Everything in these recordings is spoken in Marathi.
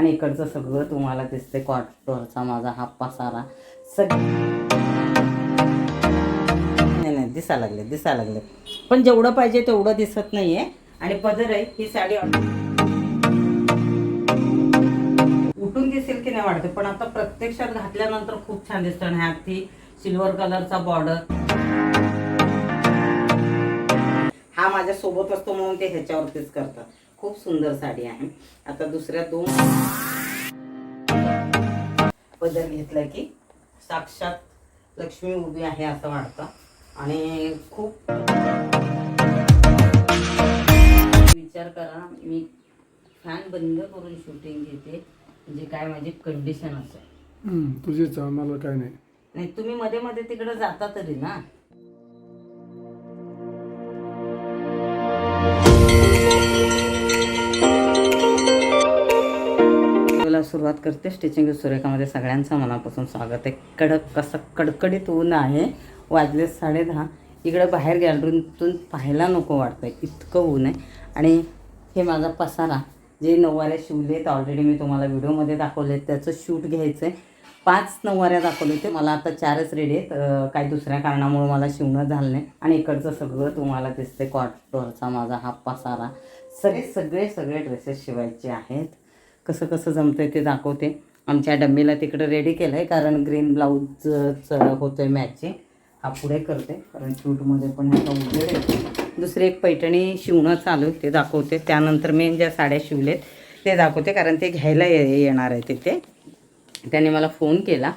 आणि इकडचं सगळं तुम्हाला दिसते क्वार्टरचा माझा हा पसारा. सग नाही नाही दिसा लागले दिसा लागले. पण जेवढं पाहिजे तेवढं दिसत नाहीये. आणि पदर आहे ही साडी उठून दिसेल की नाही वाटते पण आता प्रत्यक्षात घातल्यानंतर खूप छान दिसतं. आणि ह्यात ती सिल्वर कलरचा बॉर्डर हा माझ्या सोबत असतो म्हणून ते ह्याच्यावरतीच करतात. खूप सुंदर साडी आहे. आता दुसऱ्या दोन पदर घेतला की साक्षात लक्ष्मी उभी आहे असं वाटतं. आणि खूप विचार करा मी फॅन बंद करून शूटिंग घेते. म्हणजे काय माझी कंडिशन असेल. तुझीच मला काय नाही. नाही तुम्ही मध्ये मध्ये तिकडे जाता तरी ना. सुरुवात करते. स्टिचिंग सुरेखामध्ये सगळ्यांचं मनापासून स्वागत आहे. कडक कसं कडकडीत ऊन आहे. वाजले साडेदहा. इकडं बाहेर गॅलरीतून पाहायला नको वाटतंय. इतकं ऊन आहे. आणि हे माझा पसारा जे नऊवाऱ्या शिवलेत ऑलरेडी मी तुम्हाला व्हिडिओमध्ये दाखवले त्याचं शूट घ्यायचं आहे पाच नऊवाऱ्या दाखवले होते. मला आता चारच रेडी आहेत. काही दुसऱ्या कारणामुळे मला शिवणं झालं नाही. आणि इकडचं सगळं तुम्हाला दिसते क्वार्टरचा माझा हा पसारा. सगळे सगळे सगळे ड्रेसेस शिवायचे आहेत. कसं कसं जमतंय ते दाखवते. आमच्या डम्मीला तिकडं रेडी केलं आहे कारण ग्रीन ब्लाऊजचं होतं आहे मॅचिंग हा. पुढे करते कारण शूटमध्ये पण ह्याचा उजेड येतो दुसरी एक पैठणी शिवणं चालू आहे ते दाखवते. त्यानंतर मी ज्या साड्या शिवलेत ते दाखवते कारण ते घ्यायला ये- येणार आहे तिथे. त्याने मला फोन केला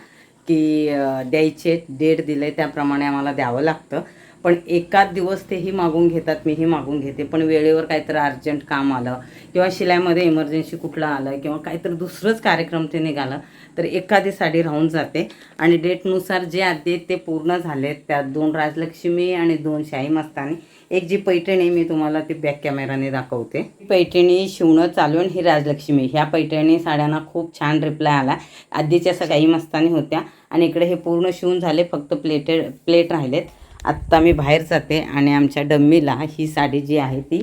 की द्यायचे डेट दिले त्याप्रमाणे आम्हाला द्यावं लागतं. पण एकाच दिवस तेही मागून घेतात मीही मागून घेते. पण वेळेवर काहीतरी अर्जंट काम आलं किंवा शिलाईमध्ये इमर्जन्सी कुठलं आलं किंवा काहीतरी दुसरंच कार्यक्रम ते निघालं तर एखादी साडी राहून जाते. आणि डेटनुसार जे आधी ते पूर्ण झाले त्यात दोन राजलक्ष्मी आणि दोन शाही मस्तानी. एक जी पैठणी मी तुम्हाला ती बॅक कॅमेराने दाखवते. पैठणी शिवणं चालू आणि ही राजलक्ष्मी. ह्या पैठणी साड्यांना खूप छान रिप्लाय आला. आधीच्या सगळ्याही मस्तानी होत्या आणि इकडे हे पूर्ण शिवून झाले फक्त प्लेटेड प्लेट राहिलेत. आत्ता मी बाहेर जाते आणि आमच्या डम्मीला ही साडी जी आहे ती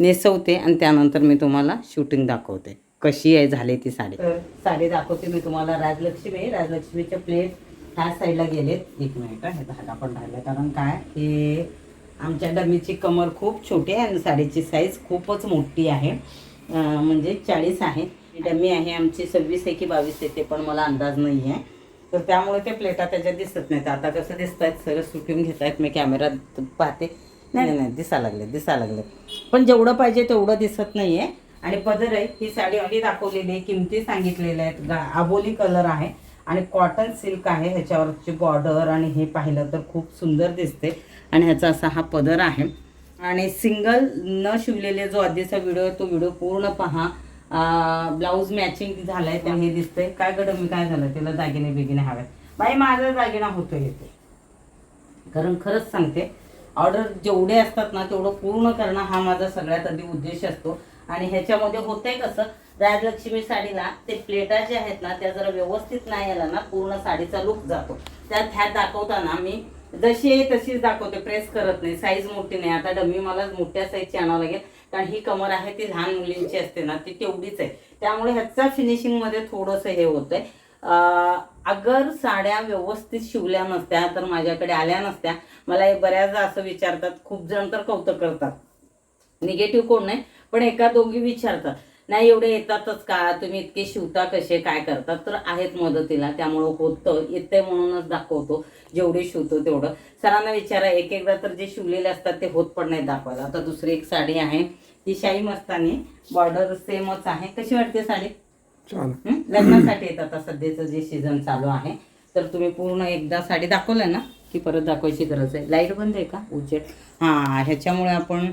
नेसवते आणि त्यानंतर मी तुम्हाला शूटिंग दाखवते. कशी आहे झाली ती साडी. साडी दाखवते मी तुम्हाला राजलक्ष्मी. राजलक्ष्मीचे प्लेट ह्या साईडला गेलेत. एक मिनिट हे धागा पण राहिले कारण काय? हे आमच्या डमीची कमर खूप छोटी आहे आणि साडीची साईज खूपच मोठी आहे. म्हणजे चाळीस आहे. डमी आहे आमची सव्वीस आहे की बावीस आहे ते पण मला अंदाज नाही आहे तर त्यामुळे ते प्लेटा त्याच्यात दिसत नाहीत. आता कसं दिसत आहेत सगळं सुटून घेत आहेत मी कॅमेरात पाहते. नाही. नाही, नाही दिसा लागले दिसा लागले पण जेवढं पाहिजे तेवढं दिसत नाही आहे आणि पदर आहे ही साडी आधी दाखवलेली आहे किमती सांगितलेल्या आहेत. गा आबोली कलर आहे आणि कॉटन सिल्क आहे. ह्याच्यावरची बॉर्डर आणि हे पाहिलं तर खूप सुंदर दिसते. आणि ह्याचा असा हा पदर आहे. आणि सिंगल न शिवलेले जो आधीचा व्हिडिओ आहे तो व्हिडिओ पूर्ण पहा. ब्लाऊज मॅचिंग झालाय त्या हे दिसतंय. काय गड मी काय झालं? त्याला दागिने बिगिने हव्यात बाई माझा दागिना होतो येते कारण खरंच सांगते ऑर्डर जेवढे असतात ना तेवढं पूर्ण करणं हा माझा सगळ्यात आधी उद्देश असतो. आणि ह्याच्यामध्ये होतंय कसं राजलक्ष्मी साडीला ते प्लेटा ज्या आहेत ना त्या जरा व्यवस्थित नाही आला ना पूर्ण साडीचा लुक जातो. त्यात ह्यात दाखवताना मी जशी आहे तशीच दाखवते प्रेस करत नाही साईज मोठी नाही. आता डमी मला मोठ्या साईजची आणावं लागेल. कारण ही कमर आहे ती लहान मुलींची असते ना ती तेवढीच आहे. त्यामुळे ह्याचा फिनिशिंगमध्ये थोडंसं हे होतं आहे अगर साड्या व्यवस्थित शिवल्या नसत्या तर माझ्याकडे आल्या नसत्या मला हे बऱ्याचदा असं विचारतात खूप जण तर कौतुक करतात. निगेटिव्ह कोण नाही पण एका दोघी विचारतात. नाही एवढे येतातच का? तुम्ही इतके शिवता कसे? काय करतात? तर आहेत मदतीला. त्यामुळं होतं. येते म्हणूनच दाखवतो. जेवढे शिवतो तेवढं. सरांना विचारा एक एकदा तर जे शिवलेले असतात ते होत पण नाही दाखवायला. आता दुसरी एक साडी आहे. ती शाही मस्तानी. बॉर्डर सेमच आहे. कशी वाटते साडी? लग्नासाठी येत आता सध्याचं जे सीझन चालू आहे. तर तुम्ही पूर्ण एकदा साडी दाखवलं ना की परत दाखवायची गरज आहे. लाइट बंद आहे का? उजेड. हां ह्याच्यामुळे आपण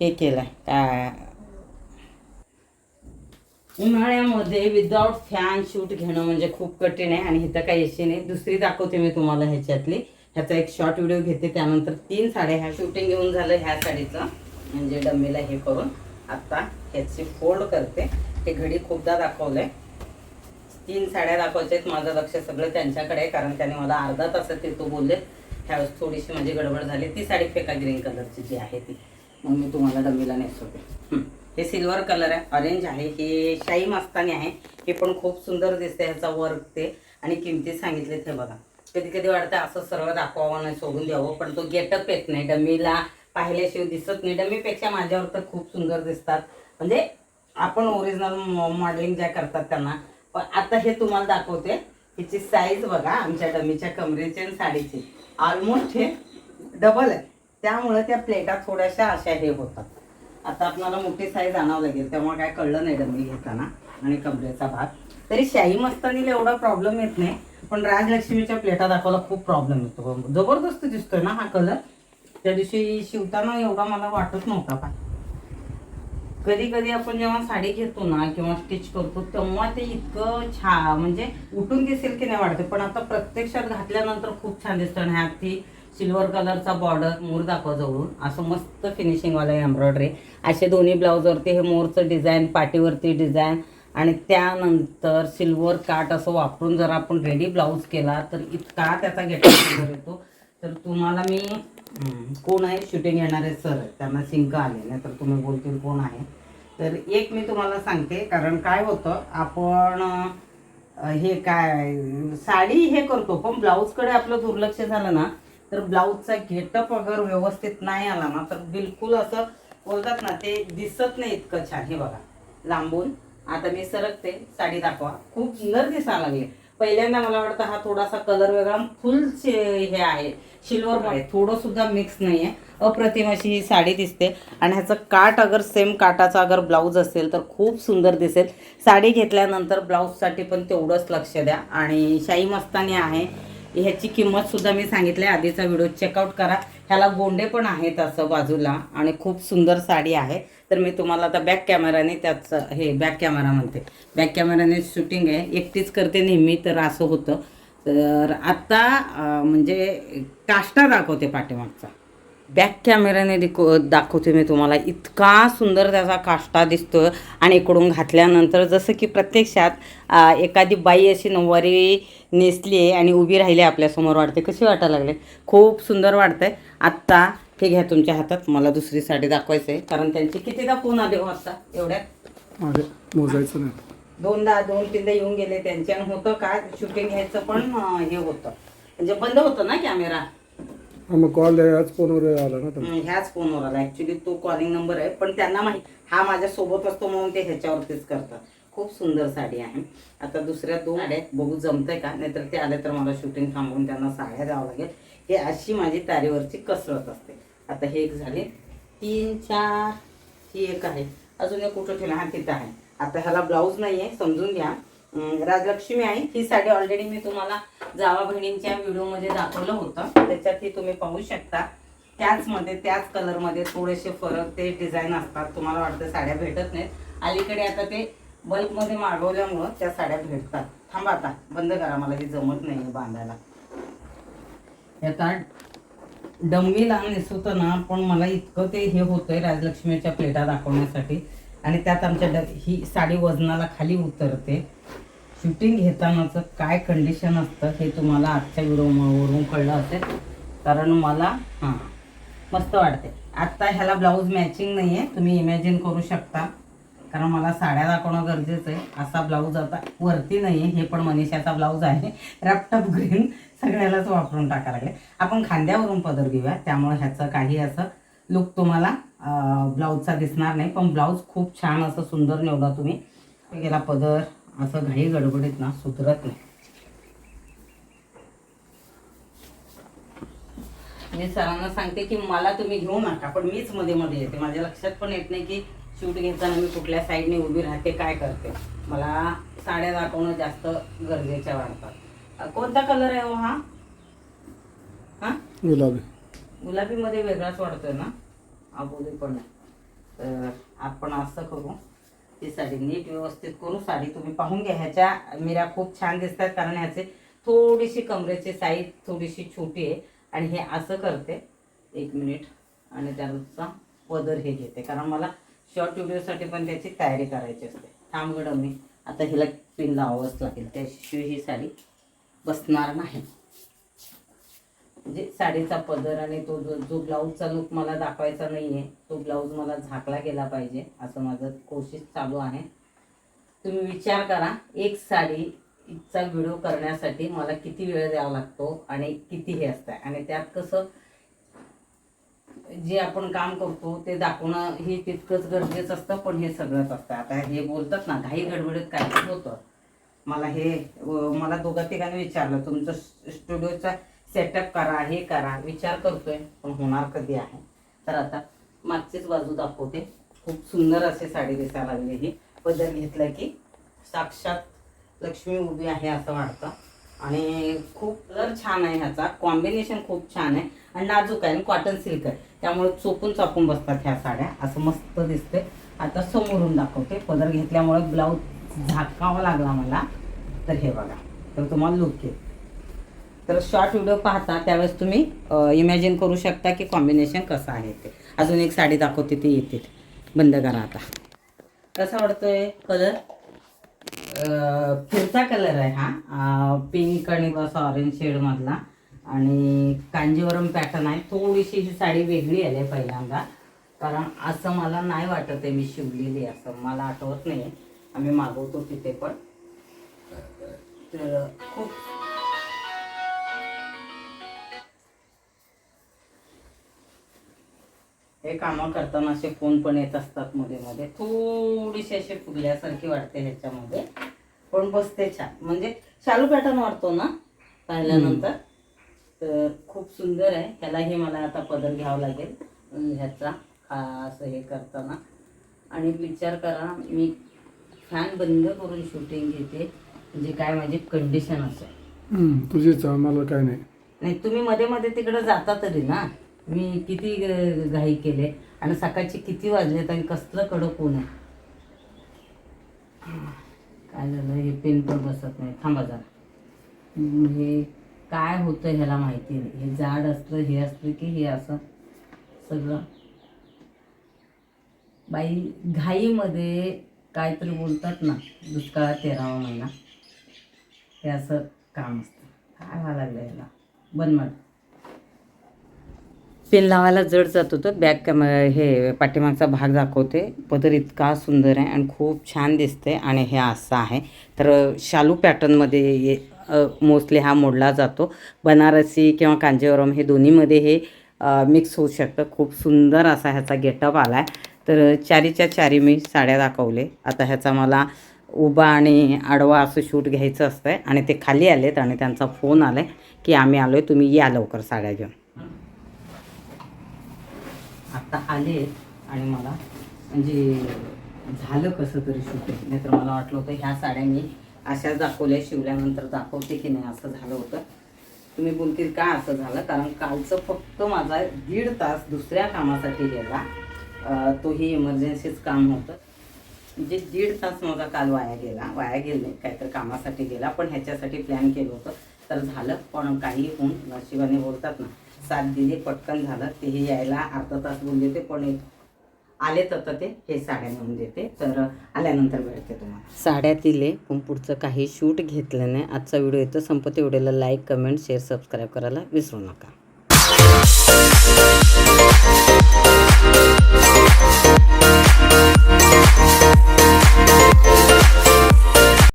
हे केलं आहे उन्हाळ्यामध्ये विदाउट फॅन शूट घेणं म्हणजे खूप कठीण आहे आणि इथं काही अशी नाही. दुसरी दाखवते मी तुम्हाला ह्याच्यातली. ह्याचा एक शॉर्ट व्हिडिओ घेते त्यानंतर तीन साड्या ह्या शूटिंग घेऊन झालं ह्या साडीचं. म्हणजे डम्मीला हे करून आता ह्याची फोल्ड करते. हे घडी खूपदा दाखवलंय. तीन साड्या दाखवायच्या आहेत माझं लक्ष सगळं त्यांच्याकडे आहे कारण त्याने मला अर्धा तासात ते तो बोलले ह्यावेळेस थोडीशी माझी गडबड झाली. ती साडी फेका ग्रीन कलरची जी आहे ती. मग मी तुम्हाला डमीला नेसवते. हे सिल्वर कलर आहे. ऑरेंज आहे. हे शाही मस्तानी आहे. हे पण खूप सुंदर दिसते ह्याचा वर्क ते. आणि किमती सांगितले ते बघा. कधी कधी वाटतं असं सर्व दाखवावं नाही सोडून द्यावं. पण तो गेटअप येत नाही. डमीला पाहिल्याशिवाय दिसत नाही. डमीपेक्षा माझ्यावर तर खूप सुंदर दिसतात. म्हणजे आपण ओरिजिनल मॉडेलिंग ज्या करतात त्यांना. पण आता हे तुम्हाला दाखवते. हिची साईज बघा. आमच्या डमीच्या कमरेची आणि साडीची. ऑलमोस्ट हे डबल आहे. त्यामुळे त्या प्लेटा थोड्याशा अशा हे होतात. आता आपल्याला मोठी साईज आणावं लागेल. त्यामुळे काय कळलं नाही डमी घेताना आणि कमरेचा भाग. तरी शाही मस्तानीला एवढा प्रॉब्लेम येत नाही पण राजलक्ष्मीच्या प्लेटा दाखवायला खूप प्रॉब्लेम येतो. हो, जबरदस्त दिसतोय ना हा कलर त्या दिवशी शिवताना एवढा मला वाटत नव्हता पण. कधी कधी आपण जेव्हा साडी घेतो ना किंवा स्टिच करतो तेव्हा ते इतकं छान म्हणजे उठून दिसेल की नाही वाटते. पण आता प्रत्यक्षात घातल्यानंतर खूप छान दिसतं. आणि ह्यात ती सिल्वर कलरचा बॉर्डर मोर दाखवा जवळून. असं मस्त फिनिशिंगवालं एम्ब्रॉयडरी असे दोन्ही ब्लाऊजवरती हे मोरचं डिझाईन पाठीवरती डिझाईन आणि त्यानंतर सिल्वर काट असं वापरून जर आपण रेडी ब्लाऊज केला तर इतका त्याचा गेटअप सुंदर येतो. तर तुम्हाला मी कोण आहे? शूटिंग येणारे सर त्यांना शिंक आले. नाही तर तुम्ही बोलतील कोण आहे. तर एक मी तुम्हाला सांगते कारण काय होतं आपण हे काय साडी हे करतो पण ब्लाऊजकडे आपलं दुर्लक्ष झालं ना तर ब्लाऊजचा गेटअप अगर व्यवस्थित नाही आला ना तर बिलकुल असं बोलतात ना ते दिसत नाही इतकं छान. हे बघा लांबून. आता मी सरकते साडी दाखवा. खूप सुंदर दिसायला लागले. पहिल्यांदा मला वाटतं हा थोडासा कलर वेगळा फुल हे आहे. सिल्वर आहे थोडं सुद्धा मिक्स नाही आहे अप्रतिम अशी ही साडी दिसते. आणि ह्याचं काट अगर सेम काटाचा अगर ब्लाऊज असेल तर खूप सुंदर दिसेल. साडी घेतल्यानंतर ब्लाऊजसाठी पण तेवढंच लक्ष द्या. आणि शाही मस्तानी आहे. ह्याची किंमतसुद्धा मी सांगितली आधीचा व्हिडिओ चेकआउट करा. ह्याला गोंडे पण आहेत असं बाजूला आणि खूप सुंदर साडी आहे. तर मी तुम्हाला आता बॅक कॅमेराने त्याचं हे बॅक कॅमेरा म्हणते. बॅक कॅमेराने शूटिंग आहे. एकटीच करते नेहमी तर असं होतं. तर आत्ता म्हणजे काष्टा दाखवते पाठीमागचा. बॅक कॅमेऱ्याने दिको दाखवते मी तुम्हाला. इतका सुंदर त्याचा काष्टा दिसतोय. आणि इकडून घातल्यानंतर जसं की प्रत्यक्षात एखादी बाई अशी नऊवारी नेसली आहे आणि उभी राहिली आहे आपल्यासमोर वाटते कशी वाटायला लागले? खूप सुंदर वाटतंय आत्ता हे घ्या तुमच्या हातात. मला दुसरी साडी दाखवायची आहे कारण त्यांची कितीदा फोन आले हो आत्ता एवढ्यात? मोजायचं नाही. दोनदा दोन तीनदा येऊन गेले त्यांचे. आणि होतं काय शूटिंग घ्यायचं पण हे होतं. म्हणजे बंद होतं ना कॅमेरा? हा मग कॉल याच फोनवर आला ना ह्याच फोनवर आला. ऍक्च्युली तो कॉलिंग नंबर आहे पण त्यांना माहीत हा माझ्या सोबत असतो म्हणून ते ह्याच्यावरतीच करतात. खूप सुंदर साडी आहे. आता दुसऱ्या दोन साड्या आहेत. बघू जमतंय का? नाहीतर ते आले तर मला शूटिंग थांबवून त्यांना साड्या द्यावं लागेल. हे अशी माझी तारेवरची कसरत असते. आता हे एक झाले. तीन चार ही एक आहे. अजून एक कुठं ठेवला? हा तिथं आहे. आता ह्याला ब्लाऊज नाही आहे समजून घ्या. राजलक्ष्मी आहे ही साडी ऑलरेडी मी तुम्हाला जावा बहिणींच्या व्हिडिओमध्ये दाखवलं होतं. त्याच्यात ही तुम्ही पाहू शकता. त्याचमध्ये त्याच कलरमध्ये थोडेसे फरक ते डिझाईन असतात. तुम्हाला वाटतं साड्या भेटत नाहीत. अलीकडे आता ते बल्कमध्ये मागवल्यामुळं त्या साड्या भेटतात. थांबा आता बंद करा मला हे जमत नाही बांधायला. आता डम्मीला नेसवतं ना पण मला इतकं ते हे होतंय राजलक्ष्मीच्या प्लेटा दाखवण्यासाठी. आणि त्यात आमच्या ड ही साडी वजनाला खाली उतरते. शूटिंग घेतानाचं काय कंडिशन असतं हे तुम्हाला आजच्या व्हिडिओवरून कळलं असेल. कारण मला हां मस्त वाटते आत्ता ह्याला ब्लाऊज मॅचिंग नाही आहे तुम्ही इमॅजिन करू शकता. कारण मला साड्या दाखवणं गरजेचं आहे. असा ब्लाऊज आता वरती नाही आहे हे पण मनीषाचा ब्लाऊज आहे. रॅपटॉप ग्रीन सगळ्यालाच वापरून टाका लागले. आपण खांद्यावरून पदर घेऊया. त्यामुळे ह्याचं काही असं लुक तुम्हाला ब्लाऊजचा दिसणार नाही. पण ब्लाऊज खूप छान असं सुंदर निवडा तुम्ही. गेला पदर. असं घाई गडबडीत ना सुधरत नाही. मी सरांना सांगते की मला तुम्ही घेऊ नका पण मीच मध्ये मध्ये येते. माझ्या लक्षात पण येत नाही की शूट घेताना मी कुठल्या साईडने उभी राहते काय करते. मला साड्या दाखवणं जास्त गरजेच्या वाटतात. कोणता कलर आहे हो हा? हा? गुलाबी. गुलाबीमध्ये वेगळाच वाटतोय ना? आबोली पण आहे. तर आपण असं करू. ती साडी नीट व्यवस्थित करू साडी तुम्ही पाहून घ्या. ह्याच्या मिऱ्या खूप छान दिसतात कारण ह्याचे थोडीशी कमरेची साईज थोडीशी छोटी आहे आणि हे असं करते. एक मिनिट आणि त्याचा पदर हे घेते. कारण मला शॉर्ट व्हिडिओसाठी पण त्याची तयारी करायची असते. थांबगडं मी आता हिला पिन लावावंच लागेल. त्याशिवाय ही साडी बसणार नाही. म्हणजे साडीचा पदर आणि तो जो जो ब्लाऊजचा लुक मला दाखवायचा नाही आहे तो ब्लाऊज मला झाकला गेला पाहिजे असं माझं कोशिश चालू आहे. तुम्ही विचार करा एक साडीचा व्हिडिओ करण्यासाठी मला किती वेळ द्यावा लागतो आणि किती हे असतं आणि त्यात कसं जे आपण काम करतो ते दाखवणं हे तितकंच गरजेचं असतं पण हे सगळंच असतं. आता हे बोलतात ना घाई गडबडीत काय होतं. मला हे मला दोघा तिघांनी विचारलं तुमचं स्टुडिओचा सेटअप करा हे करा विचार करतोय पण होणार कधी आहे? तर आता मागचीच बाजू दाखवते. खूप सुंदर असे साडी दिसायला लागली ही. पदर घेतलं की साक्षात लक्ष्मी उभी आहे असं वाटतं. आणि खूप कलर छान आहे ह्याचा. कॉम्बिनेशन खूप छान आहे. आणि नाजूक आहे आणि कॉटन सिल्क आहे. त्यामुळे चोपून चापून बसतात ह्या साड्या. असं मस्त दिसते आता समोरून दाखवते. पदर घेतल्यामुळे ब्लाऊज झाकावा लागला मला. तर हे बघा. तर तुम्हाला लुक येईल. तर शॉर्ट व्हिडिओ पाहता त्यावेळेस तुम्ही इमॅजिन करू शकता की कॉम्बिनेशन कसं आहे ते. अजून एक साडी दाखवते ती येते. बंद करा आता. कसा वाटतोय कलर फिरता कलर आहे हा. पिंक आणि असा ऑरेंज शेडमधला आणि कांजीवरम पॅटर्न आहे. थोडीशी ही साडी वेगळी आली आहे पहिल्यांदा. कारण असं मला नाही वाटत आहे मी शिवलेली आहे असं. मला आठवत नाही आम्ही मागवतो तिथे पण. तर खूप हे कामं करताना असे फोन पण येत असतात मध्ये मध्ये. थोडीशी अशी फुगल्यासारखी वाटते ह्याच्यामध्ये. पण बसते छान. म्हणजे शालू पॅटर्न वाटतो ना पाहिल्यानंतर. तर खूप सुंदर आहे. ह्यालाही मला आता पदर घ्यावा लागेल. ह्याचा हा असं हे करताना. आणि विचार करा मी फॅन बंद करून शूटिंग घेते. म्हणजे काय माझी कंडिशन असेल. तुझीच मला काय नाही. नाही तुम्ही मध्ये मध्ये तिकडे जाता तरी ना. मी किती घाई केले? आणि सकाळचे किती वाजलेत आणि कसलं कडक ऊन आहे? काय झालं? हे पेन पण बसत नाही. थांबा जरा. हे काय होतं ह्याला माहिती नाही. हे जाड असलं हे असलं की हे असं सगळं. बाई घाईमध्ये काहीतरी बोलतात ना दुष्काळात तेरावा महिना. हे असं काम असतं. काय व्हायला लागलं ह्याला? बंद पेन लावायला जड जात होतं. बॅक कॅम हे पाठीमागचा भाग दाखवते. पदर इतका सुंदर आहे आणि खूप छान दिसते आणि हे असं आहे. तर शालू पॅटर्नमध्ये मोस्टली हा मोडला जातो. बनारसी किंवा कांजीवरम हे दोन्हीमध्ये हे मिक्स होऊ शकतं. खूप सुंदर असा ह्याचा गेटअप आला आहे तर चारीच्या चारी मी साड्या दाखवले. आता ह्याचा मला उभा आणि आडवा असं शूट घ्यायचं असतं आहे आणि ते खाली आलेत आणि त्यांचा फोन आला आहे की आम्ही आलो आहे तुम्ही या लवकर साड्या घेऊन. आता आले आणि मला म्हणजे झालं कसं तरी शूटिंग नाहीतर मला वाटलं होतं ह्या साड्या मी अशा दाखवल्या शिवल्यानंतर दाखवते की नाही असं झालं होतं. तुम्ही बोलतील का असं झालं? कारण कालचं फक्त माझा दीड तास दुसऱ्या कामासाठी गेला. तोही इमर्जन्सीच काम होतं म्हणजे दीड तास माझा काल वाया गेला. वाया गेला नाही काहीतरी कामासाठी गेला. पण ह्याच्यासाठी प्लॅन केलं होतं. तर झालं पण काही होऊन नशिबाने बोलतात ना साथ दिली पटकन झालं ते हे यायला अर्धा तास होऊन देते पण आले आलेच ते हे साड्या नेऊन देते. तर आल्यानंतर मिळते तुम्हाला. साड्या दिले पण पुढचं काही शूट घेतलं नाही. आजचा व्हिडिओ येतो संपत्ती व्हिडिओला लाईक कमेंट शेअर सबस्क्राईब करायला विसरू नका.